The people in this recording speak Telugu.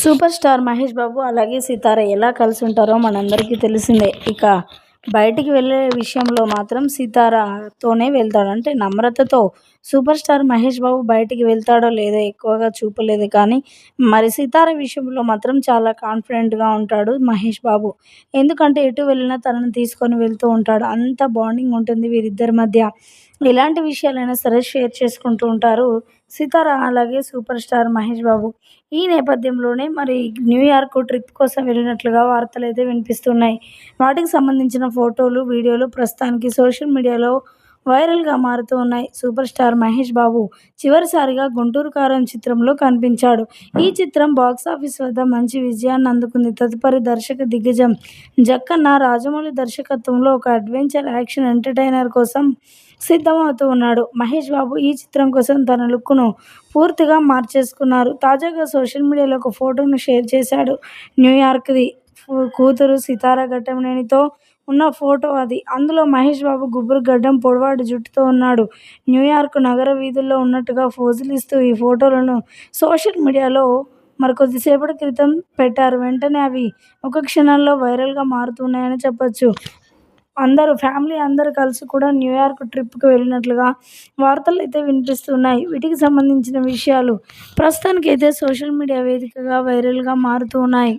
సూపర్ స్టార్ మహేష్ బాబు అలాగే సితార ఎలా కలిసి ఉంటారో మనందరికీ తెలిసిందే. ఇక బయటికి వెళ్ళే విషయంలో మాత్రం సితారతోనే వెళ్తాడు. అంటే నమ్రతతో సూపర్ స్టార్ మహేష్ బాబు బయటికి వెళ్తాడో లేదో ఎక్కువగా చూపలేదు. కానీ మరి సితార విషయంలో మాత్రం చాలా కాన్ఫిడెంట్గా ఉంటాడు మహేష్ బాబు. ఎందుకంటే ఎటు వెళ్ళినా తనను తీసుకొని వెళ్తూ ఉంటాడు. అంత బాండింగ్ ఉంటుంది వీరిద్దరి మధ్య. ఎలాంటి విషయాలైనా సరే షేర్ చేసుకుంటూ ఉంటారు. సితార అలాగే సూపర్ స్టార్ మహేష్ బాబు. ఈ నేపథ్యంలోనే మరి న్యూయార్క్ ట్రిప్ కోసం వెళ్ళినట్లుగా వార్తలు అయితే వినిపిస్తున్నాయి. వాటికి సంబంధించిన ఫోటోలు వీడియోలు ప్రస్తుతానికి సోషల్ మీడియాలో వైరల్గా మారుతూ ఉన్నాయి. సూపర్ స్టార్ మహేష్ బాబు చివరిసారిగా గుంటూరు కారం చిత్రంలో కనిపించాడు. ఈ చిత్రం బాక్సాఫీస్ వద్ద మంచి విజయాన్ని అందుకుంది. తదుపరి దర్శక దిగ్గజం జక్కన్న రాజమౌళి దర్శకత్వంలో ఒక అడ్వెంచర్ యాక్షన్ ఎంటర్టైనర్ కోసం సిద్ధమవుతూ ఉన్నాడు. మహేష్ బాబు ఈ చిత్రం కోసం తన లుక్ను పూర్తిగా మార్చేసుకున్నారు. తాజాగా సోషల్ మీడియాలో ఒక ఫోటోను షేర్ చేశాడు. న్యూయార్క్ది కూతురు సితారా ఘట్టమనేనితో ఉన్న ఫోటో అది. అందులో మహేష్ బాబు గుబురు గడ్డం పొడవాటి జుట్టుతో ఉన్నాడు. న్యూయార్క్ నగర వీధుల్లో ఉన్నట్టుగా ఫోజులు ఇస్తూ ఈ ఫోటోలను సోషల్ మీడియాలో మరి కొద్దిసేపటి క్రితం పెట్టారు. వెంటనే అవి ఒక క్షణంలో వైరల్గా మారుతున్నాయని చెప్పొచ్చు. అందరూ ఫ్యామిలీ అందరూ కలిసి కూడా న్యూయార్క్ ట్రిప్కి వెళ్ళినట్లుగా వార్తలు అయితే వినిపిస్తున్నాయి. వీటికి సంబంధించిన విషయాలు ప్రస్తుతానికైతే సోషల్ మీడియా వేదికగా వైరల్గా మారుతూ ఉన్నాయి.